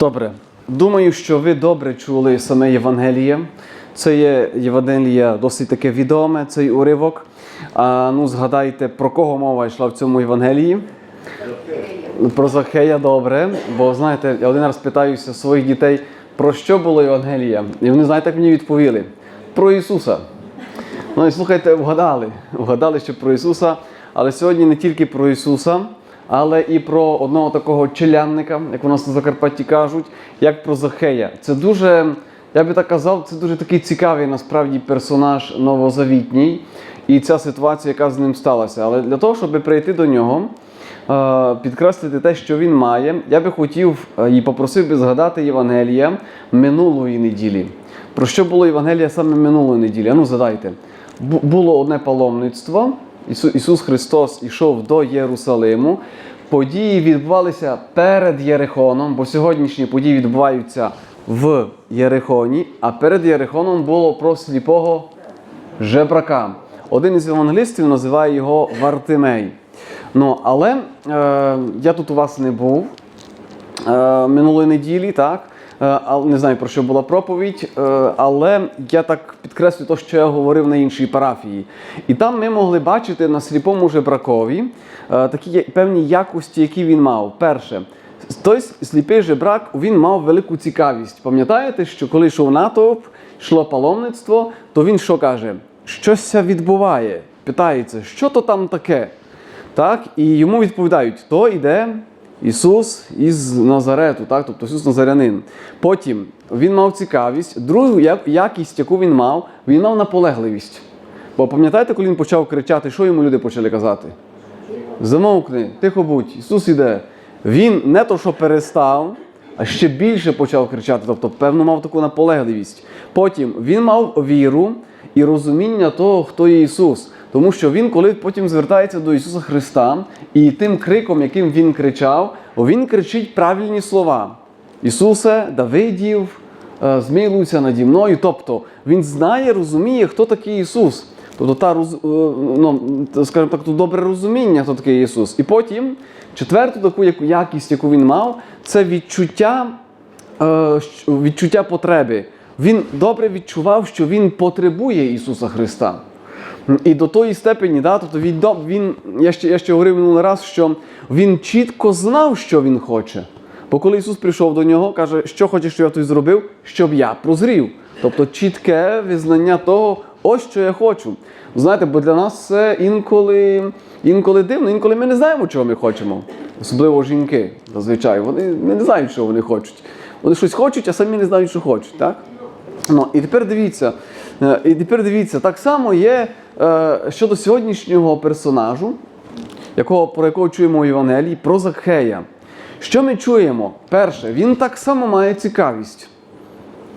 Добре. Думаю, що ви добре чули саме Євангеліє. Це є Євангеліє досить таке відоме, цей уривок. А, ну, згадайте, про кого мова йшла в цьому Євангелії? Про Захея добре. Бо знаєте, я один раз питаюся своїх дітей, про що було Євангелія. І вони, знаєте, як мені відповіли? Про Ісуса. Ну і слухайте, вгадали. Вгадали, що про Ісуса. Але сьогодні не тільки про Ісуса, але і про одного такого челянника, як у нас на Закарпатті кажуть, як про Захея. Це дуже, я би так казав, це дуже такий цікавий насправді персонаж новозавітній. І ця ситуація, яка з ним сталася. Але для того, щоб прийти до нього, е, підкреслити те, що він має, я би хотів е, і попросив би згадати Євангелія минулої неділі. Про що було Євангелія саме минулої неділі? Ну згадайте. Бу- Було одне паломництво. Ісу- Ісус Христос ішов до Єрусалиму. Події відбувалися перед Єрихоном, бо сьогоднішні події відбуваються в Єрихоні, а перед Єрихоном було про сліпого жебрака. Один із евангелістів називає його Вартимей. Ну, але е, я тут у вас не був е, минулої неділі, так? Е, не знаю про що була проповідь, е, але я так підкреслю те, що я говорив на іншій парафії. І там ми могли бачити на сліпому жебракові е, такі певні якості, які він мав. Перше, той сліпий жебрак він мав велику цікавість. Пам'ятаєте, що коли йшов натовп, йшло паломництво, то він що каже? Щось відбуває. Питається, що то там таке? Так, і йому відповідають, то йде Ісус із Назарету, так, тобто Ісус Назарянин. Потім він мав цікавість, другу якість, яку він мав, він мав наполегливість. Бо пам'ятаєте, коли він почав кричати, що йому люди почали казати? Замовкни, тихо будь, Ісус іде. Він не то, що перестав, а ще більше почав кричати, тобто, певно, мав таку наполегливість. Потім він мав віру і розуміння того, хто є Ісус. Тому що він, коли потім звертається до Ісуса Христа, і тим криком, яким він кричав, він кричить правильні слова. Ісусе, Давидів, е, змилуйся наді мною. Тобто він знає, розуміє, хто такий Ісус. Тобто та е, ну, скажімо так, то добре розуміння, хто такий Ісус. І потім четверту таку якість, яку він мав, це відчуття, е, відчуття потреби. Він добре відчував, що він потребує Ісуса Христа. І до тої степені, да, тобто він, він я, ще, я ще говорив минулий раз, що він чітко знав, що він хоче. Бо коли Ісус прийшов до нього, каже, що хочеш, що я тобі зробив, щоб я прозрів. Тобто чітке визнання того, ось що я хочу. Знаєте, бо для нас це інколи, інколи дивно, інколи ми не знаємо, чого ми хочемо. Особливо жінки, зазвичай. Вони не знають, що вони хочуть. Вони щось хочуть, а самі не знають, що хочуть. Так? Ну, і тепер дивіться, і тепер дивіться, так само є е, щодо сьогоднішнього персонажу, якого, про якого чуємо у Євангелії, про Захея. Що ми чуємо? Перше, він так само має цікавість.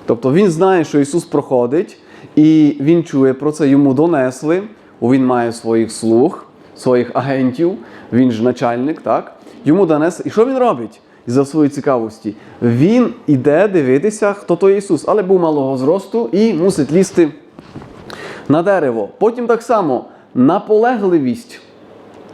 Тобто він знає, що Ісус проходить, і він чує про це, йому донесли. Він має своїх слуг, своїх агентів, він ж начальник, так? Йому донесли. І що він робить? Із-за своєї цікавості. Він іде дивитися, хто той Ісус, але був малого зросту і мусить лізти на дерево. Потім так само наполегливість.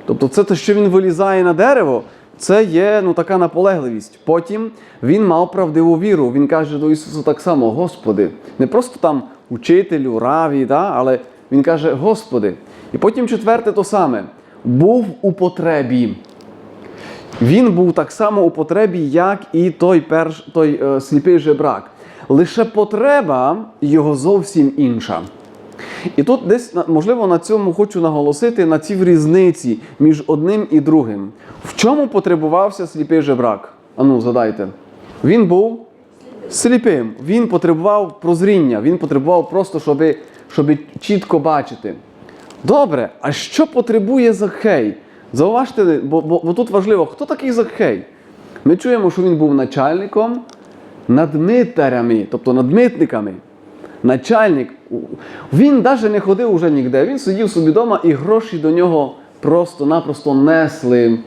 Тобто це те, що він вилізає на дерево, це є ну, така наполегливість. Потім він мав правдиву віру. Він каже до Ісуса так само: Господи, не просто там учителю, раві, да? але він каже, Господи. І потім четверте то саме: був у потребі. Він був так само у потребі, як і той, перш, той е, сліпий жебрак. Лише потреба його зовсім інша. І тут десь, можливо, на цьому хочу наголосити на цій різниці між одним і другим. В чому потребувався сліпий жебрак? Ану, згадайте. Він був сліпим. Він потребував прозріння, він потребував просто, щоб, щоб чітко бачити. Добре, а що потребує Захей? Зауважте, бо, бо, бо тут важливо, хто такий Захей? Ми чуємо, що він був начальником над митарями, тобто над митниками. Начальник. Він навіть не ходив уже ніде. Він сидів собі вдома і гроші до нього просто-напросто несли.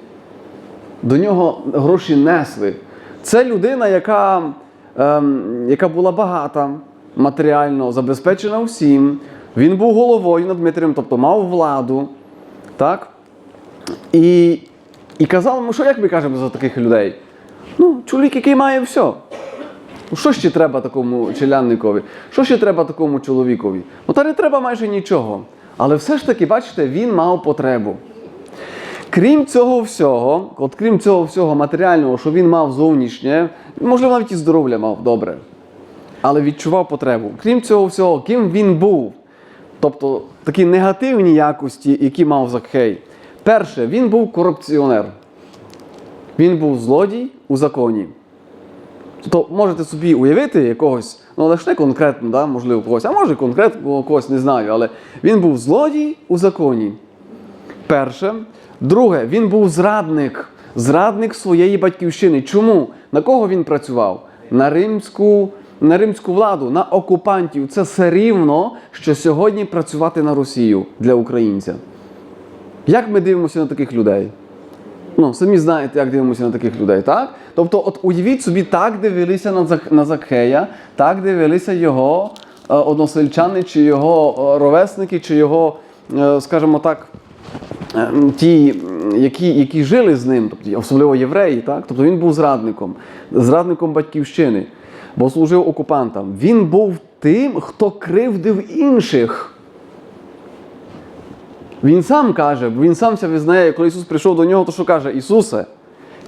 До нього гроші несли. Це людина, яка, ем, яка була багата, матеріально забезпечена всім. Він був головою над Дмитрієм, тобто мав владу. Так? І, і казав йому, що як ми кажемо за таких людей? Ну, чоловік, який має все. Ну, Що ще треба такому челянникові? Що ще треба такому чоловікові? Ну та не треба майже нічого. Але все ж таки, бачите, він мав потребу. Крім цього всього, от крім цього всього матеріального, що він мав зовнішнє, можливо, навіть і здоров'я мав добре, але відчував потребу. Крім цього всього, ким він був, тобто такі негативні якості, які мав Закхей. Перше, він був корупціонер. Він був злодій у законі. Тобто можете собі уявити якогось, ну ж не конкретно, да, можливо, когось, а може конкретно когось не знаю, але він був злодій у законі. Перше. Друге, він був зрадник, зрадник своєї батьківщини. Чому? На кого він працював? На римську, на римську владу, на окупантів. Це все рівно, що сьогодні працювати на Росію для українця. Як ми дивимося на таких людей? Ну, самі знаєте, як дивимося на таких людей, так? Тобто, от уявіть собі, так дивилися на, Зак... на Закхея, так дивилися його е, односельчани, чи його е, ровесники, чи його, е, скажімо так, е, ті, які, які жили з ним, тобто, особливо євреї, так? Тобто він був зрадником, зрадником батьківщини, бо служив окупантам. Він був тим, хто кривдив інших. Він сам каже, він сам визнає, коли Ісус прийшов до нього, то що каже: Ісусе,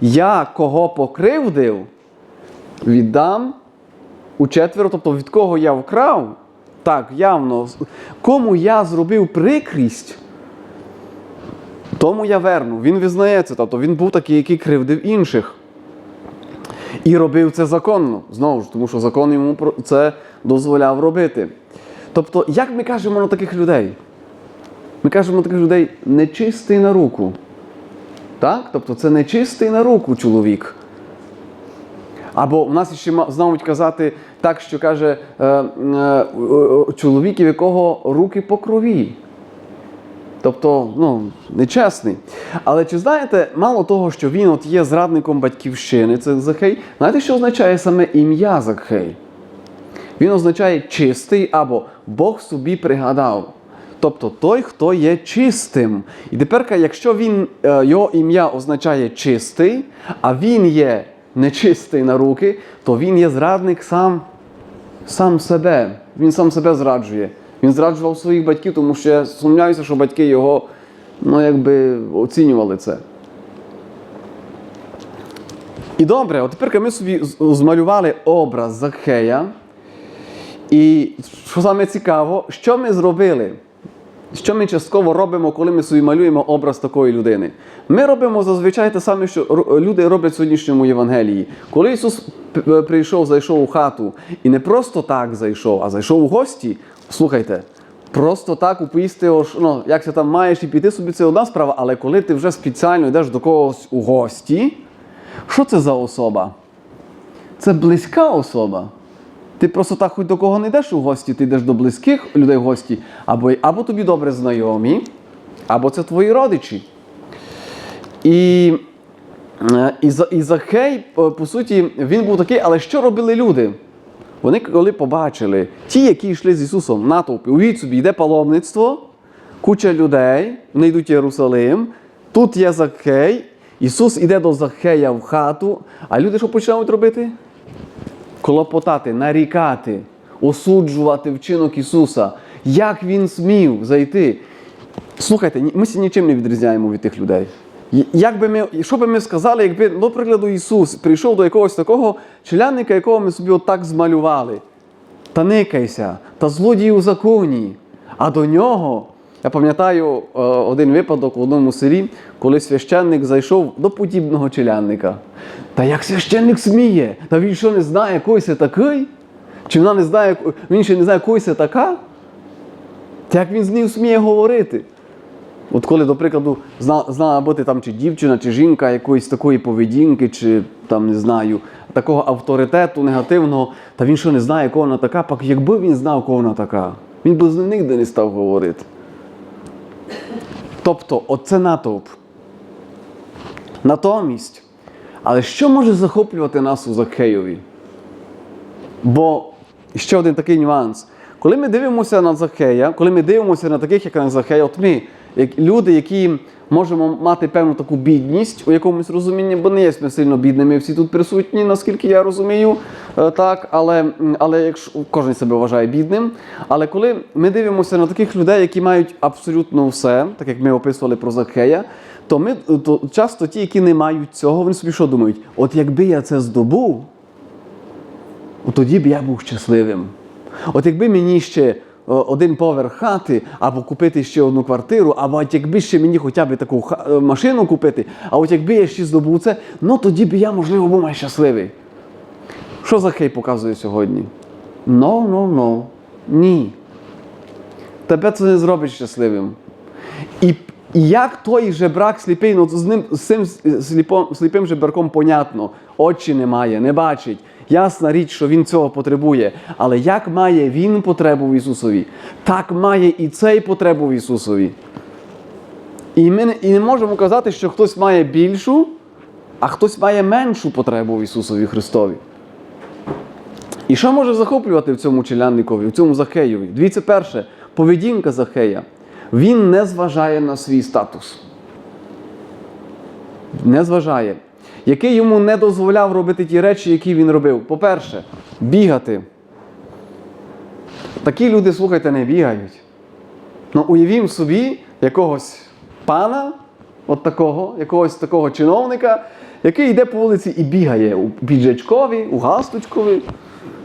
я кого покривдив, віддам у четверо, тобто від кого я вкрав, так, явно, кому я зробив прикрість, тому я верну. Він визнається, тобто він був такий, який кривдив інших. І робив це законно, знову ж, тому що закон йому це дозволяв робити. Тобто, як ми кажемо на таких людей? Ми кажемо таких людей нечистий на руку. Так? Тобто це нечистий на руку чоловік. Або в нас ще знають казати так, що каже е, е, чоловік, у якого руки по крові. Тобто, ну, нечесний. Але чи знаєте, мало того, що він от є зрадником батьківщини, це Захей, знаєте, що означає саме ім'я Захей? Він означає чистий або Бог собі пригадав. Тобто той, хто є чистим. І тепер, якщо він, е, його ім'я означає чистий, а він є нечистий на руки, то він є зрадник сам, сам себе. Він сам себе зраджує. Він зраджував своїх батьків, тому що я сумняюся, що батьки його ну, якби оцінювали це. І добре, от тепер ми собі змалювали образ Захея. І що саме цікаво, що ми зробили? Що ми частково робимо, коли ми собі малюємо образ такої людини? Ми робимо зазвичай те саме, що люди роблять в сьогоднішньому Євангелії. Коли Ісус прийшов, зайшов у хату і не просто так зайшов, а зайшов у гості, слухайте, просто так упоїсти, ну, як ти там маєш і піти собі, це одна справа, але коли ти вже спеціально йдеш до когось у гості, що це за особа? Це близька особа. Ти просто так хоч до кого не йдеш у гості, ти йдеш до близьких людей в гості, або, або тобі добре знайомі, або це твої родичі. І, е, і, і Захей, е, по суті, він був такий, але що робили люди? Вони коли побачили, ті, які йшли з Ісусом натовпи, уявіть собі, йде паломництво, куча людей, вони йдуть в Єрусалим, тут є Захей, Ісус іде до Захея в хату, а люди що починають робити? Клопотати, нарікати, осуджувати вчинок Ісуса. Як Він смів зайти? Слухайте, ми нічим не відрізняємо від тих людей. Як би ми, що би ми сказали, якби, до прикладу, Ісус прийшов до якогось такого челянника, якого ми собі отак змалювали. Та никайся, та злодій у законі. А до нього, я пам'ятаю е, один випадок в одному селі, коли священник зайшов до подібного челянника. Та як священник сміє? Та він що не знає, я такий? Чи вона не знає, він ще не знає, я така? Та як він з ним сміє говорити? От коли, до прикладу, знала бути там чи дівчина, чи жінка якоїсь такої поведінки, чи там не знаю, такого авторитету негативного, та він що не знає, кого вона така, пак якби він знав, кого вона така, він би з ним ніде не став говорити. Тобто, оце натовп. Натомість, але що може захоплювати нас у Закхеєві? Бо ще один такий нюанс. Коли ми дивимося на Захея, коли ми дивимося на таких, як на Захея, от ми, люди, які можемо мати певну таку бідність у якомусь розумінні, бо не є ми сильно бідними всі тут присутні, наскільки я розумію. е, Так, але, але якщо кожен себе вважає бідним. Але коли ми дивимося на таких людей, які мають абсолютно все, так як ми описували про Закхея, то ми то часто ті, які не мають цього, вони собі що думають? От якби я це здобув, тоді б я був щасливим. От якби мені ще один поверх хати, або купити ще одну квартиру, або от якби ще мені хоча б таку е, машину купити, а от якби я ще здобув це, ну тоді б я, можливо, був найщасливий. Що Захей показує сьогодні? No, no, no. Ні. Тебе це не зробить щасливим. І, і як той жебрак сліпий, ну з ним з цим сліпом, сліпим жебраком понятно, очі немає, не бачить. Ясна річ, що він цього потребує. Але як має він потребу в Ісусові, так має і цей потребу в Ісусові. І ми не, і не можемо казати, що хтось має більшу, а хтось має меншу потребу в Ісусові Христові. І що може захоплювати в цьому челянникові, в цьому Захеєві? Дивіться, перше, поведінка Захея. Він не зважає на свій статус. Не зважає. Який йому не дозволяв робити ті речі, які він робив. По-перше, бігати. Такі люди, слухайте, не бігають. Ну, уявімо собі якогось пана, от такого, якогось такого чиновника, який йде по вулиці і бігає у піджачкові, у галстучкові,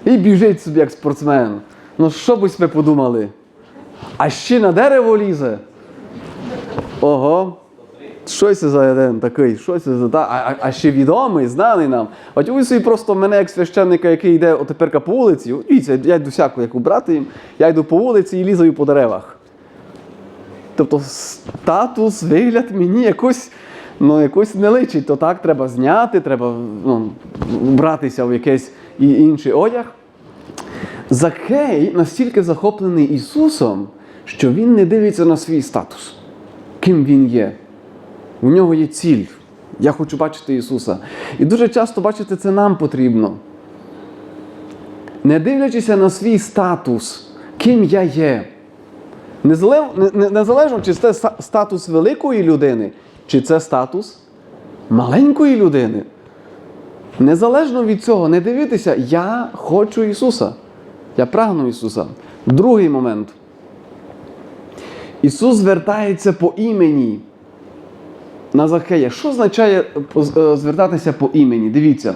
і біжить собі як спортсмен. Ну що б ви подумали? А ще на дерево лізе. Ого. Що це за один такий? Що це за та? А, а, ще відомий, знаний нам. От ви собі просто мене як священника, який йде отепер по вулиці. Дивіться, я йду всяку, як брати їм, я йду по вулиці і лізаю по деревах. Тобто статус, вигляд мені якось, ну, якось не личить. То так треба зняти, треба ну, братися в якийсь інший одяг. Захей настільки захоплений Ісусом, що він не дивиться на свій статус, ким він є. У нього є ціль. Я хочу бачити Ісуса. І дуже часто бачите, це нам потрібно. Не дивлячися на свій статус, ким я є. Незалежно, не- не- незалежно, чи це статус великої людини, чи це статус маленької людини. Незалежно від цього, не дивитися, я хочу Ісуса. Я прагну Ісуса. Другий момент. Ісус звертається по імені на Захея. Що означає е, звертатися по імені? Дивіться.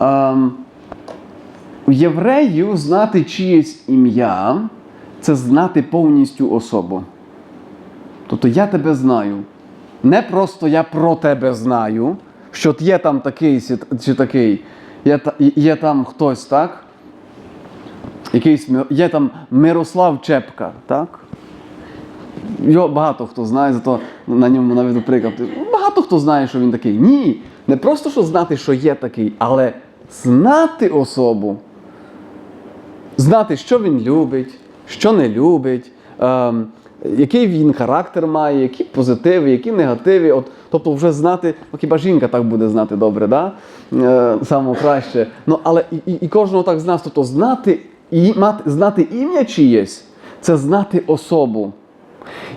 Ем, у євреїв знати чиєсь ім'я це знати повністю особу. Тобто я тебе знаю. Не просто я про тебе знаю, що є там такий чи такий, є, є там хтось, так? Якийсь, є там Мирослав Чепка, так? Його багато хто знає, зато на ньому наведу приклад. Багато хто знає, що він такий. Ні, не просто що знати, що є такий, але знати особу. Знати, що він любить, що не любить, ем, який він характер має, які позитиви, які негативи. От, тобто вже знати, ну хіба жінка так буде знати добре, да? е, саме краще. Ну, але і, і кожного так з нас, тобто знати, і, мати, знати ім'я чиєсь, це знати особу.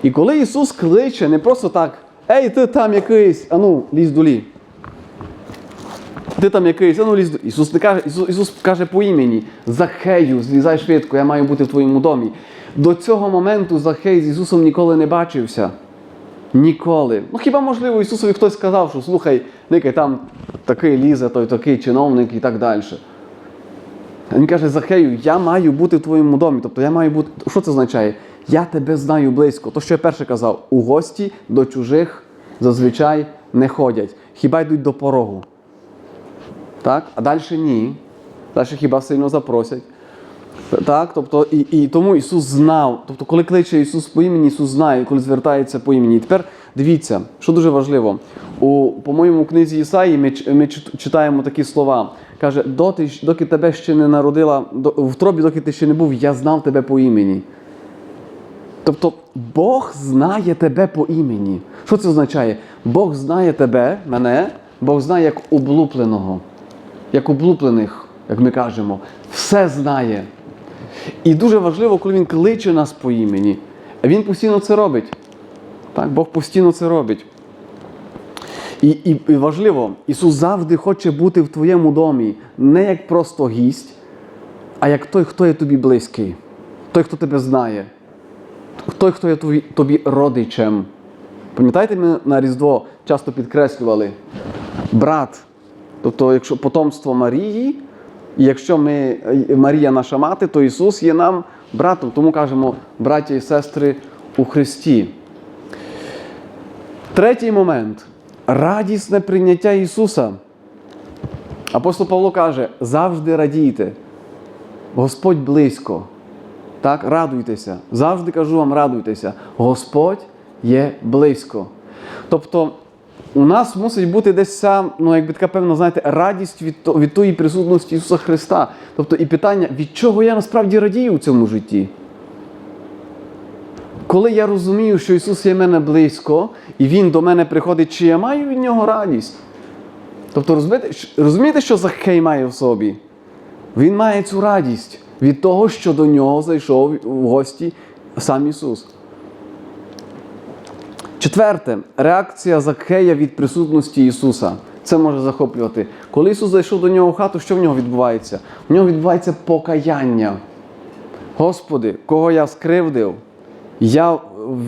І коли Ісус кличе, не просто так, ей, ти там якийсь, ану, лізь долі. Ти там якийсь, ану лізь до. Ісус не каже, Ісус, Ісус каже по імені: Захею, злізай швидко, я маю бути в твоєму домі. До цього моменту Захей з Ісусом ніколи не бачився. Ніколи. Ну хіба можливо Ісусові хтось сказав, що слухай, никай там такий лізе, той такий чиновник і так далі. Він каже, Захею, я маю бути в твоєму домі. Тобто я маю бути. Що це означає? Я тебе знаю близько. То, що я перше казав, у гості до чужих зазвичай не ходять. Хіба йдуть до порогу. Так? А далі ні. Далі хіба сильно запросять. Так, тобто, і, і тому Ісус знав. Тобто, коли кличе Ісус по імені, Ісус знає, коли звертається по імені. І тепер дивіться, що дуже важливо. У, по-моєму, книзі Ісаї ми, ми читаємо такі слова. Каже, доки тебе ще не народила, в тробі, доки ти ще не був, я знав тебе по імені. Тобто Бог знає тебе по імені. Що це означає? Бог знає тебе, мене, Бог знає як облупленого, як облуплених, як ми кажемо, все знає. І дуже важливо, коли він кличе нас по імені. Він постійно це робить. Так, Бог постійно це робить. І, і, і важливо, Ісус завжди хоче бути в твоєму домі не як просто гість, а як той, хто є тобі близький, той, хто тебе знає, той, хто є тобі, родичем. Пам'ятаєте, ми на Різдво часто підкреслювали брат, тобто, якщо потомство Марії, і якщо ми, Марія наша мати, то Ісус є нам братом, тому кажемо браття і сестри у Христі. Третій момент радісне прийняття Ісуса. Апостол Павло каже: завжди радійте. Господь близько. Так, радуйтеся. Завжди кажу вам, радуйтеся. Господь є близько. Тобто, у нас мусить бути десь ця, ну, якби така певна, знаєте, радість від, від тої присутності Ісуса Христа. Тобто, і питання, від чого я насправді радію у цьому житті? Коли я розумію, що Ісус є мене близько, і Він до мене приходить, чи я маю від Нього радість? Тобто, розумієте, що- Захей має в собі? Він має цю радість від того, що до нього зайшов в гості сам Ісус. Четверте, реакція Закхея від присутності Ісуса. Це може захоплювати. Коли Ісус зайшов до нього в хату, що в нього відбувається? В нього відбувається покаяння. Господи, кого я скривдив, я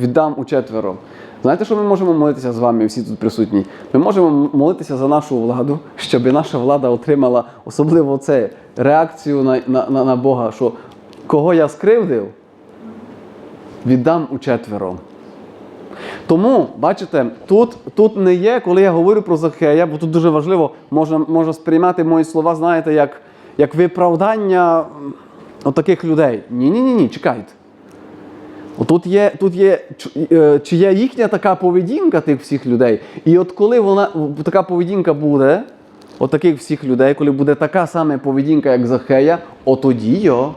віддам у четверо. Знаєте, що ми можемо молитися з вами, всі тут присутні? Ми можемо молитися за нашу владу, щоб наша влада отримала особливо це реакцію на, на, на, на Бога, що кого я скривдив, віддам у четверо. Тому, бачите, тут, тут не є, коли я говорю про Захея, бо тут дуже важливо, можна, можна сприймати мої слова, знаєте, як, як виправдання отаких людей. Ні-ні, ні, ні, чекайте. Тут є, тут є, е, чи є їхня така поведінка тих всіх людей. І от коли вона така поведінка буде, от таких всіх людей, коли буде така сама поведінка, як Захея, от тоді йо.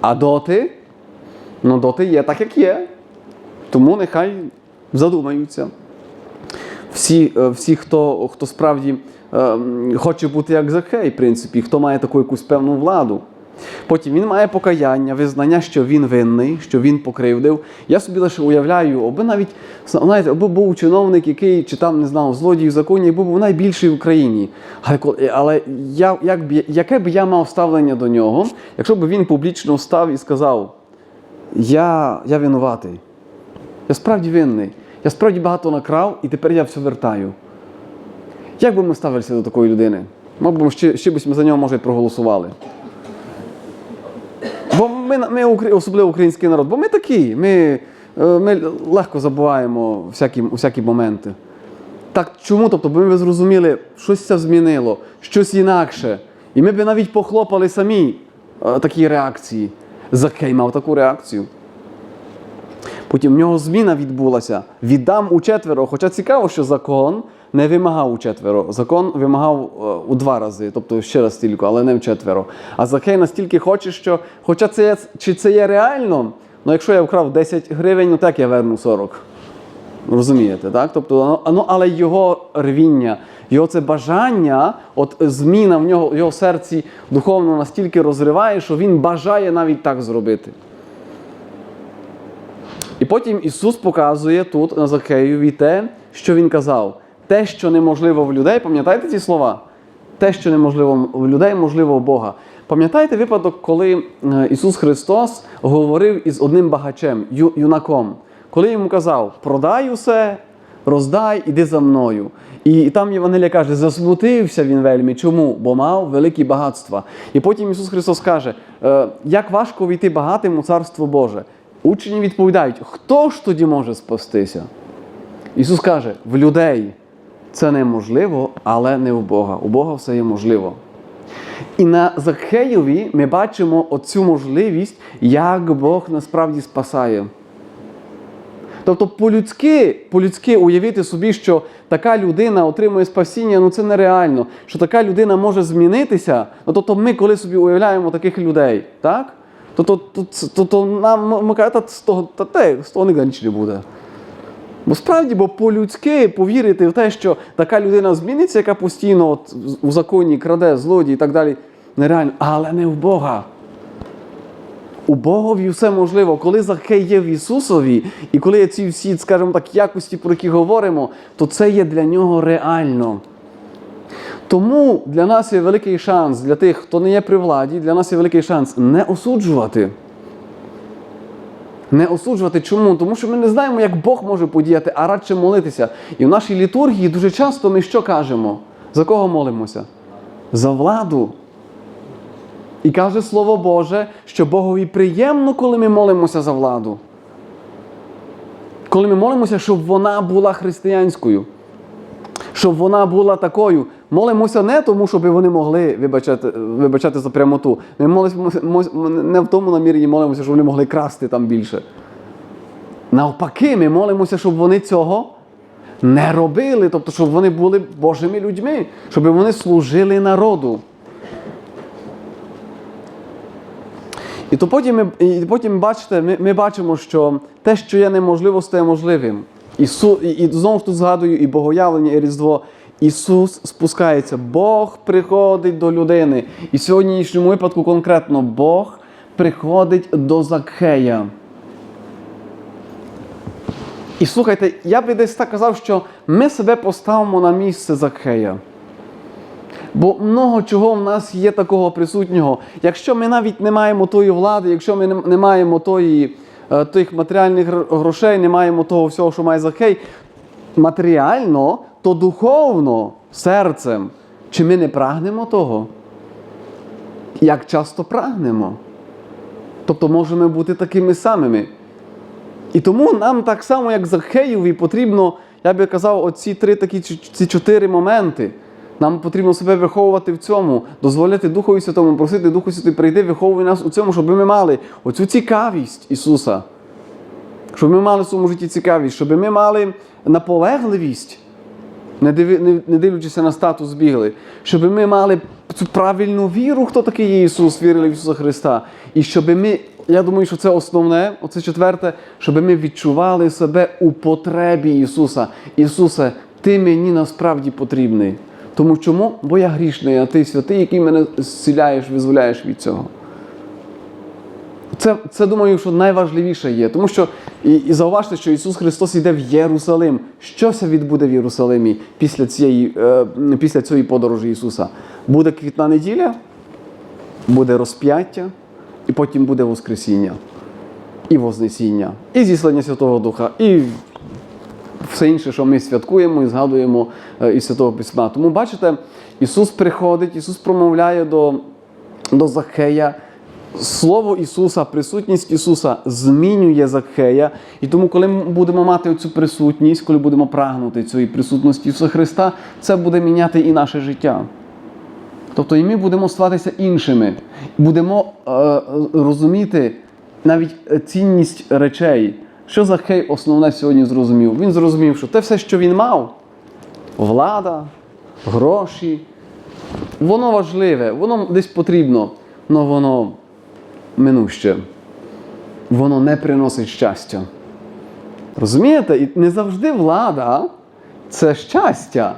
А доти, ну доти є так, як є. Тому нехай задумаються. Всі, е, всі хто, хто справді е, хоче бути як Захей, в принципі, хто має таку якусь певну владу. Потім він має покаяння, визнання, що він винний, що він покривдив. Я собі лише уявляю, аби навіть знаєте, аби був чиновник, який чи там не знав, злодій в законі, аби був найбільший в Україні. Але, але я, як яке б я мав ставлення до нього, якщо б він публічно встав і сказав: Я, я винуватий. Я справді винний. Я справді багато накрав, і тепер я все вертаю. Як би ми ставилися до такої людини? Мабуть, ще, ще б ми за нього, може, проголосували. Бо ми, ми особливо український народ, бо ми такі, ми, е, ми легко забуваємо всякі, всякі моменти. Так чому? Тобто, бо ми б зрозуміли, щось це змінило, щось інакше. І ми б навіть похлопали самі е, такі реакції. Закей мав таку реакцію. Потім в нього зміна відбулася. Віддам у четверо. Хоча цікаво, що закон не вимагав у четверо. Закон вимагав е, у два рази, тобто ще раз тільки, але не в четверо. А Закей настільки хоче, що, хоча це чи це є реально, ну якщо я вкрав 10 гривень, ну так я верну 40. Розумієте, так? Тобто, ну, ну, але його рвіння, його це бажання, от зміна в нього його серці духовно настільки розриває, що він бажає навіть так зробити. І потім Ісус показує тут на Закеєві те, що Він казав. Те, що неможливо в людей, пам'ятаєте ці слова? Те, що неможливо в людей, можливо в Бога. Пам'ятаєте випадок, коли е, Ісус Христос говорив із одним багачем, юнаком, коли йому казав: продай усе, роздай, іди за мною. І, і там Євангелія каже, засмутився він вельми. Чому? Бо мав великі багатства. І потім Ісус Христос каже, е, як важко війти багатим у Царство Боже. Учні відповідають, хто ж тоді може спастися? Ісус каже, в людей це неможливо, але не в Бога. У Бога все є можливо. І на Закхеєві ми бачимо оцю можливість, як Бог насправді спасає. Тобто, по-людськи, по-людськи уявити собі, що така людина отримує спасіння, ну це нереально. Що така людина може змінитися. Ну, тобто ми, коли собі уявляємо таких людей, так? То, то, то, то, то нам ми кажемо, та з того, та те, з того нічого не буде. Бо справді, бо по-людськи повірити в те, що така людина зміниться, яка постійно от, у законі краде, злодій і так далі, нереально, але не в Бога. У Богові все можливо. Коли Захей є в Ісусові, і коли є ці всі, скажімо так, якості, про які говоримо, то це є для нього реально. Тому для нас є великий шанс, для тих, хто не є при владі, для нас є великий шанс не осуджувати. Не осуджувати. Чому? Тому що ми не знаємо, як Бог може подіяти, а радше молитися. І в нашій літургії дуже часто ми що кажемо? За кого молимося? За владу. І каже Слово Боже, що Богові приємно, коли ми молимося за владу. Коли ми молимося, щоб вона була християнською, щоб вона була такою. Молимося не тому, щоб вони могли вибачати, вибачати за прямоту. Ми молимося не в тому намірі молимося, щоб вони могли красти там більше. Навпаки, ми молимося, щоб вони цього не робили, тобто, щоб вони були Божими людьми, щоб вони служили народу. І то потім, ми, і потім бачите, ми, ми бачимо, що те, що є неможливо, стає можливим. Ісу, і, і знову ж тут згадую і Богоявлення, і Різдво. Ісус спускається, Бог приходить до людини. І в сьогоднішньому випадку конкретно Бог приходить до Закхея. І слухайте, я би десь так казав, що ми себе поставимо на місце Закхея. Бо много чого в нас є такого присутнього. Якщо ми навіть не маємо тої влади, якщо ми не- маємо тої, е, тих матеріальних грошей, не маємо того всього, що має Захей, матеріально, то духовно, серцем, чи ми не прагнемо того? Як часто прагнемо? Тобто можемо бути такими самими. І тому нам так само, як Захеєві, потрібно, я би казав, оці три такі ці чотири моменти. Нам потрібно себе виховувати в цьому, дозволяти Духові Святому, просити Духу Святий, прийди, виховуй нас у цьому, щоб ми мали оцю цікавість Ісуса. Щоб ми мали в своєму житті цікавість, щоб ми мали наполегливість, не, дивлячися на статус бігли, щоб ми мали цю правильну віру, хто такий Ісус, вірили в Ісуса Христа. І щоб ми, я думаю, що це основне, оце четверте, щоб ми відчували себе у потребі Ісуса. Ісусе, Ти мені насправді потрібний. Тому чому? Бо я грішний, а ти святий, який мене зціляєш, визволяєш від цього. Це, це думаю, що найважливіше є. Тому що і, і зауважте, що Ісус Христос йде в Єрусалим. Щося відбуде в Єрусалимі після цієї, е, після цієї подорожі Ісуса? Буде квітна неділя, буде розп'яття, і потім буде Воскресіння, і Вознесіння, і зіслання Святого Духа, і все інше, що ми святкуємо і згадуємо е, із Святого Письма. Тому бачите, Ісус приходить, Ісус промовляє до, до Захея. Слово Ісуса, присутність Ісуса змінює Закхея. І тому, коли ми будемо мати цю присутність, коли будемо прагнути цієї присутності Ісуса Христа, це буде міняти і наше життя. Тобто і ми будемо ставатися іншими, будемо е, розуміти навіть е, цінність речей. Що Захей основне сьогодні зрозумів? Він зрозумів, що те все, що він мав, влада, гроші, воно важливе, воно десь потрібно, але воно минуще. Воно не приносить щастя. Розумієте? І не завжди влада це щастя.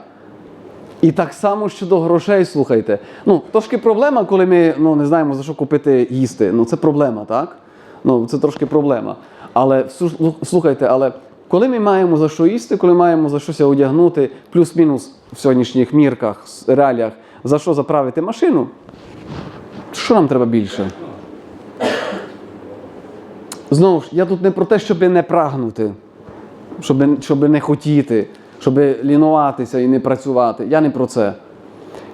І так само щодо грошей, слухайте. Ну, трошки проблема, коли ми ну, не знаємо, за що купити їсти. Ну, це проблема, так? Ну, це трошки проблема. Але слухайте, але коли ми маємо за що їсти, коли маємо за щось одягнути, плюс-мінус в сьогоднішніх мірках, реаліях, за що заправити машину, що нам треба більше? Знову ж, я тут не про те, щоб не прагнути, щоб, щоб не хотіти, щоб лінуватися і не працювати. Я не про це.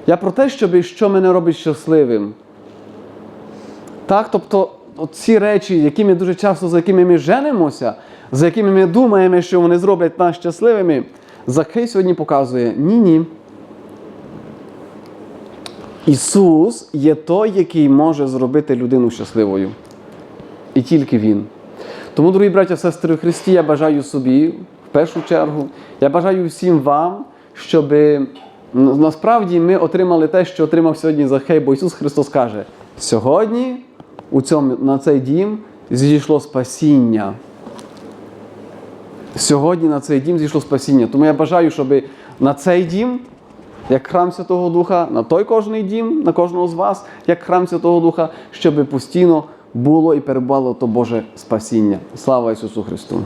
Я про те, щоб що мене робить щасливим. Так, тобто, ці речі, які ми дуже часто за якими ми женимося, за якими ми думаємо, що вони зроблять нас щасливими, Захей сьогодні показує ні-ні. Ісус є той, який може зробити людину щасливою. І тільки Він. Тому, дорогі браття, сестри Христі, я бажаю собі, в першу чергу, я бажаю всім вам, щоб насправді ми отримали те, що отримав сьогодні Захей, бо Ісус Христос каже: сьогодні у цьому, на цей дім зійшло спасіння. Сьогодні на цей дім зійшло спасіння. Тому я бажаю, щоб на цей дім, як храм Святого Духа, на той кожний дім, на кожного з вас, як храм Святого Духа, щоб постійно було і перебувало то Боже спасіння. Слава Ісусу Христу!